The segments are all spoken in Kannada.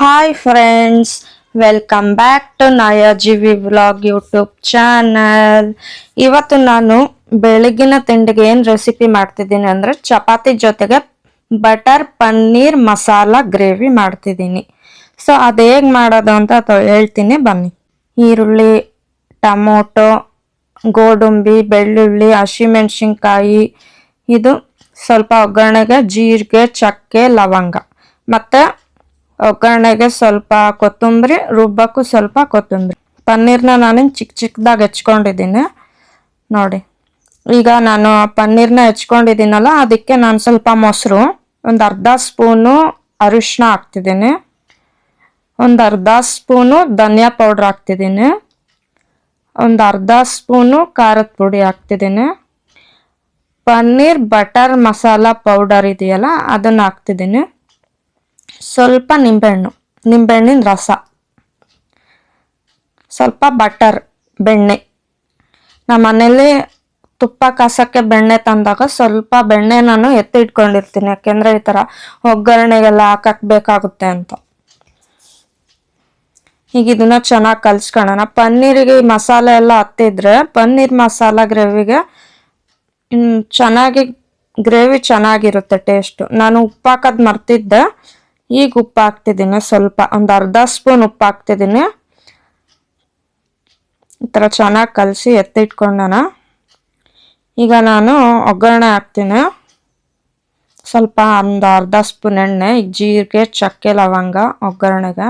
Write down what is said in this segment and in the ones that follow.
Hi friends welcome back to Nayajeevi vlog YouTube channel ಇವತ್ತು ನಾನು ಬೆಳಗಿನ ತಿಂಡಿಗೆ ಏನು ರೆಸಿಪಿ ಮಾಡ್ತಿದ್ದೀನಿ ಅಂದರೆ ಚಪಾತಿ ಜೊತೆಗೆ ಬಟರ್ ಪನ್ನೀರ್, ಮಸಾಲ ಗ್ರೇವಿ ಮಾಡ್ತಿದ್ದೀನಿ. ಸೊ ಅದು ಹೇಗೆ ಮಾಡೋದು ಅಂತ ಹೇಳ್ತೀನಿ, ಬನ್ನಿ. ಈರುಳ್ಳಿ, ಟೊಮೊಟೊ, ಗೋಡಂಬಿ, ಬೆಳ್ಳುಳ್ಳಿ, ಹಸಿಮೆಣ್ಸಿನ್ಕಾಯಿ, ಇದು ಸ್ವಲ್ಪ ಒಗ್ಗರಣೆಗೆ, ಜೀರಿಗೆ, ಚಕ್ಕೆ, ಲವಂಗ. ಮತ್ತು ಒಗ್ಗರಣೆಗೆ ಸ್ವಲ್ಪ ಕೊತ್ತಂಬರಿ, ರುಬ್ಬಕ್ಕೂ ಸ್ವಲ್ಪ ಕೊತ್ತಂಬರಿ. ಪನ್ನೀರ್ನ ನಾನು ಚಿಕ್ಕ ಚಿಕ್ಕದಾಗಿ ಹೆಚ್ಕೊಂಡಿದ್ದೀನಿ ನೋಡಿ, ಈಗ ನಾನು ಪನ್ನೀರ್ನ ಹೆಚ್ಕೊಂಡಿದ್ದೀನಲ್ಲ ಅದಕ್ಕೆ ನಾನು ಸ್ವಲ್ಪ ಮೊಸರು, ಒಂದು ಅರ್ಧ ಸ್ಪೂನು ಅರಿಶಿನ ಹಾಕ್ತಿದ್ದೀನಿ ಒಂದು ಅರ್ಧ ಸ್ಪೂನು ಧನಿಯಾ ಪೌಡ್ರ್ ಹಾಕ್ತಿದ್ದೀನಿ ಒಂದು ಅರ್ಧ ಸ್ಪೂನು ಖಾರದ ಪುಡಿ ಹಾಕ್ತಿದ್ದೀನಿ ಪನ್ನೀರ್, ಬಟರ್ ಮಸಾಲ ಪೌಡರ್ ಇದೆಯಲ್ಲ, ಅದನ್ನು ಹಾಕ್ತಿದ್ದೀನಿ ಸ್ವಲ್ಪ ನಿಂಬೆಹಣ್ಣು, ನಿಂಬೆಹಣ್ಣಿನ ರಸ, ಸ್ವಲ್ಪ ಬಟರ್ ಬೆಣ್ಣೆ. ನಮ್ಮ ಮನೇಲಿ ತುಪ್ಪ ಕಾಸಕ್ಕೆ ಬೆಣ್ಣೆ ತಂದಾಗ ಸ್ವಲ್ಪ ಬೆಣ್ಣೆ ನಾನು ಎತ್ತಿ ಇಟ್ಕೊಂಡಿರ್ತೀನಿ ಯಾಕೆಂದರೆ ಈ ಥರ ಒಗ್ಗರಣೆಗೆಲ್ಲ ಹಾಕಕ್ಕೆ ಬೇಕಾಗುತ್ತೆ ಅಂತ. ಈಗ ಇದನ್ನ ಚೆನ್ನಾಗಿ ಕಲ್ಸ್ಕೊಳ್ಳೋಣ. ಪನ್ನೀರಿಗೆ ಈ ಮಸಾಲೆ ಎಲ್ಲ ಹತ್ತಿದ್ರೆ ಪನ್ನೀರ್ ಮಸಾಲ ಗ್ರೇವಿಗೆ ಚೆನ್ನಾಗಿ, ಗ್ರೇವಿ ಚೆನ್ನಾಗಿರುತ್ತೆ ಟೇಸ್ಟು ನಾನು ಉಪ್ಪು ಹಾಕೋದು ಮರ್ತಿದ್ದೆ. ಈಗ ಉಪ್ಪು ಹಾಕ್ತಿದ್ದೀನಿ ಸ್ವಲ್ಪ ಒಂದು ಅರ್ಧ ಸ್ಪೂನ್ ಉಪ್ಪು ಹಾಕ್ತಿದ್ದೀನಿ ಈ ಥರ ಚೆನ್ನಾಗಿ ಕಲಸಿ ಎತ್ತಿಟ್ಕೊಂಡನ. ಈಗ ನಾನು ಒಗ್ಗರಣೆ ಹಾಕ್ತೀನಿ. ಸ್ವಲ್ಪ ಒಂದು ಅರ್ಧ ಸ್ಪೂನ್ ಎಣ್ಣೆ, ಈಗ ಜೀರಿಗೆ, ಚಕ್ಕೆ, ಲವಂಗ ಒಗ್ಗರಣೆಗೆ.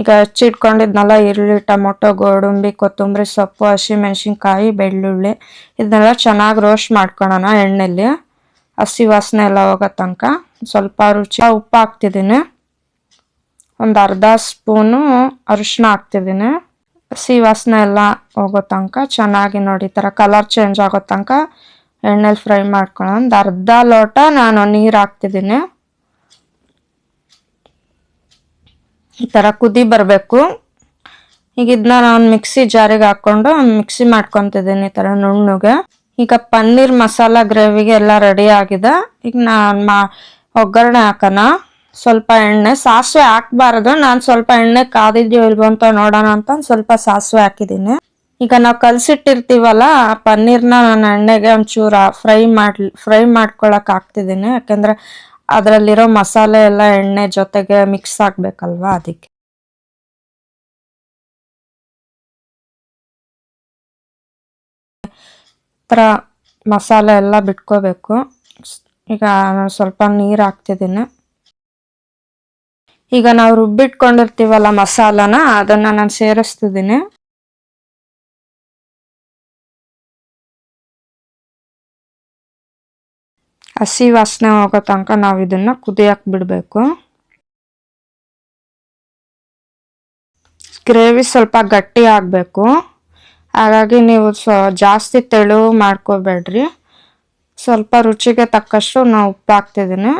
ಈಗ ಹೆಚ್ಚಿಟ್ಕೊಂಡಿದ್ನೆಲ್ಲ, ಈರುಳ್ಳಿ, ಟೊಮೊಟೊ, ಗೋಡಂಬಿ, ಕೊತ್ತಂಬರಿ ಸೊಪ್ಪು, ಹಸಿಮೆಣ್ಸಿನ್ಕಾಯಿ, ಬೆಳ್ಳುಳ್ಳಿ. ಇದನ್ನೆಲ್ಲ ಚೆನ್ನಾಗಿ ರೋಸ್ಟ್ ಮಾಡ್ಕೊಳೋಣ ಎಣ್ಣೆಲಿ. ಹಸಿ ವಾಸನೆ ಎಲ್ಲ ಹೋಗೋ ತನಕ ಸ್ವಲ್ಪ ರುಚಿ ಉಪ್ಪು ಹಾಕ್ತಿದ್ದೀನಿ. ಒಂದು ಅರ್ಧ ಸ್ಪೂನು ಅರಿಶಿನ ಹಾಕ್ತಿದ್ದೀನಿ. ಹಸಿ ವಾಸನೆ ಎಲ್ಲ ಹೋಗೋ ತನಕ ಚೆನ್ನಾಗಿ ನೋಡಿ, ಈ ಥರ ಕಲರ್ ಚೇಂಜ್ ಆಗೋ ತನಕ ಎಣ್ಣೆಲಿ ಫ್ರೈ ಮಾಡ್ಕೊಳ್ಳೋ ಒಂದು ಅರ್ಧ ಲೋಟ ನಾನು ನೀರು ಹಾಕ್ತಿದ್ದೀನಿ. ಈ ಥರ ಕುದಿ ಬರಬೇಕು. ಈಗ ಇದನ್ನ ನಾನು ಮಿಕ್ಸಿ ಜಾರಿಗೆ ಹಾಕ್ಕೊಂಡು ಮಿಕ್ಸಿ ಮಾಡ್ಕೊತಿದ್ದೀನಿ ಈ ಥರ ನುಣ್ಣಗೆ. ಈಗ ಪನ್ನೀರ್ ಮಸಾಲ ಗ್ರೇವಿಗೆ ಎಲ್ಲ ರೆಡಿ ಆಗಿದೆ. ಈಗ ನಾನು ಮಾ, ಒಗ್ಗರಣೆ ಹಾಕೋಣ. ಸ್ವಲ್ಪ ಎಣ್ಣೆ, ಸಾಸಿವೆ ಹಾಕ್ಬಾರ್ದು. ನಾನು ಸ್ವಲ್ಪ ಎಣ್ಣೆ ಕಾದಿದ್ಯೋ ಇಲ್ವೋ ಅಂತ ನೋಡೋಣ ಅಂತ ಸ್ವಲ್ಪ ಸಾಸಿವೆ ಹಾಕಿದ್ದೀನಿ. ಈಗ ನಾವು ಕಲಸಿಟ್ಟಿರ್ತೀವಲ್ಲ, ಆ ಪನ್ನೀರ್ನ ನಾನು ಎಣ್ಣೆಗೆ ಒಂಚೂರು ಫ್ರೈ ಮಾಡಿ ಫ್ರೈ ಮಾಡ್ಕೊಳಕ್ಕೆ ಹಾಕ್ತಿದ್ದೀನಿ. ಯಾಕೆಂದರೆ ಅದರಲ್ಲಿರೋ ಮಸಾಲೆ ಎಲ್ಲ ಎಣ್ಣೆ ಜೊತೆಗೆ ಮಿಕ್ಸ್ ಆಗ್ಬೇಕಲ್ವಾ ಅದಕ್ಕೆ. ಥರ ಮಸಾಲೆ ಎಲ್ಲ ಬಿಟ್ಕೋಬೇಕು. ಈಗ ಸ್ವಲ್ಪ ನೀರು ಹಾಕ್ತಿದ್ದೀನಿ. ಈಗ ನಾವು ರುಬ್ಬಿಟ್ಕೊಂಡಿರ್ತೀವಲ್ಲ ಮಸಾಲನ, ಅದನ್ನ ನಾನು ಸೇರಿಸ್ತಿದ್ದೀನಿ. ಹಸಿ ವಾಸನೆ ಹೋಗೋ ತನಕ ನಾವು ಇದನ್ನ ಕುದಿಯಕ್ಕೆ ಬಿಡಬೇಕು. ಗ್ರೇವಿ ಸ್ವಲ್ಪ ಗಟ್ಟಿ ಆಗಬೇಕು. ಹಾಗಾಗಿ ನೀವು ಜಾಸ್ತಿ ತೆಳು ಮಾಡ್ಕೋಬೇಡ್ರಿ. ಸ್ವಲ್ಪ ರುಚಿಗೆ ತಕ್ಕಷ್ಟು ನಾನು ಉಪ್ಪು ಹಾಕ್ತಿದ್ದೀನಿ.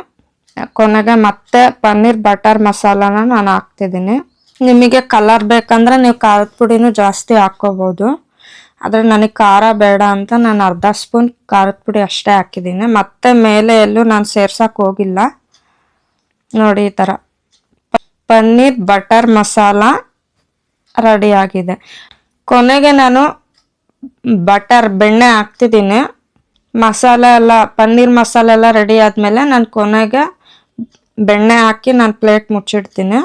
ಕೊನೆಗೆ ಮತ್ತೆ ಪನ್ನೀರ್ ಬಟರ್ ಮಸಾಲಾನ ನಾನು ಹಾಕ್ತಿದ್ದೀನಿ. ನಿಮಗೆ ಕಲರ್ ಬೇಕಂದ್ರೆ ನೀವು ಖಾರದ ಪುಡಿನೂ ಜಾಸ್ತಿ ಹಾಕ್ಕೋಬೋದು. ಆದರೆ ನನಗೆ ಖಾರ ಬೇಡ ಅಂತ ನಾನು ಅರ್ಧ ಸ್ಪೂನ್ ಖಾರದ ಪುಡಿ ಅಷ್ಟೇ ಹಾಕಿದ್ದೀನಿ. ಮತ್ತೆ ಮೇಲೆ ಎಲ್ಲೂ ನಾನು ಸೇರ್ಸಕ್ಕೆ ಹೋಗಿಲ್ಲ. ನೋಡಿ ಈ ಥರ ಪನ್ನೀರ್ ಬಟರ್ ಮಸಾಲ ರೆಡಿ ಆಗಿದೆ. ಕೊನೆಗೆ ನಾನು ಬಟರ್ ಬೆಣ್ಣೆ ಹಾಕ್ತಿದ್ದೀನಿ. ಮಸಾಲೆ ಎಲ್ಲ, ಪನ್ನೀರ್ ಮಸಾಲೆ ಎಲ್ಲ ರೆಡಿ ಆದಮೇಲೆ ನಾನು ಕೊನೆಗೆ ಬೆಣ್ಣೆ ಹಾಕಿ ನಾನು ಪ್ಲೇಟ್ ಮುಚ್ಚಿಡ್ತೀನಿ.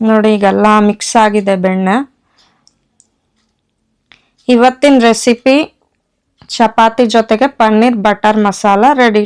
ನೋಡಿ, ಈಗೆಲ್ಲ ಮಿಕ್ಸ್ ಆಗಿದೆ ಬೆಣ್ಣೆ. ಇವತ್ತಿನ ರೆಸಿಪಿ ಚಪಾತಿ ಜೊತೆಗೆ ಪನ್ನೀರ್, ಬಟರ್ ಮಸಾಲ ರೆಡಿ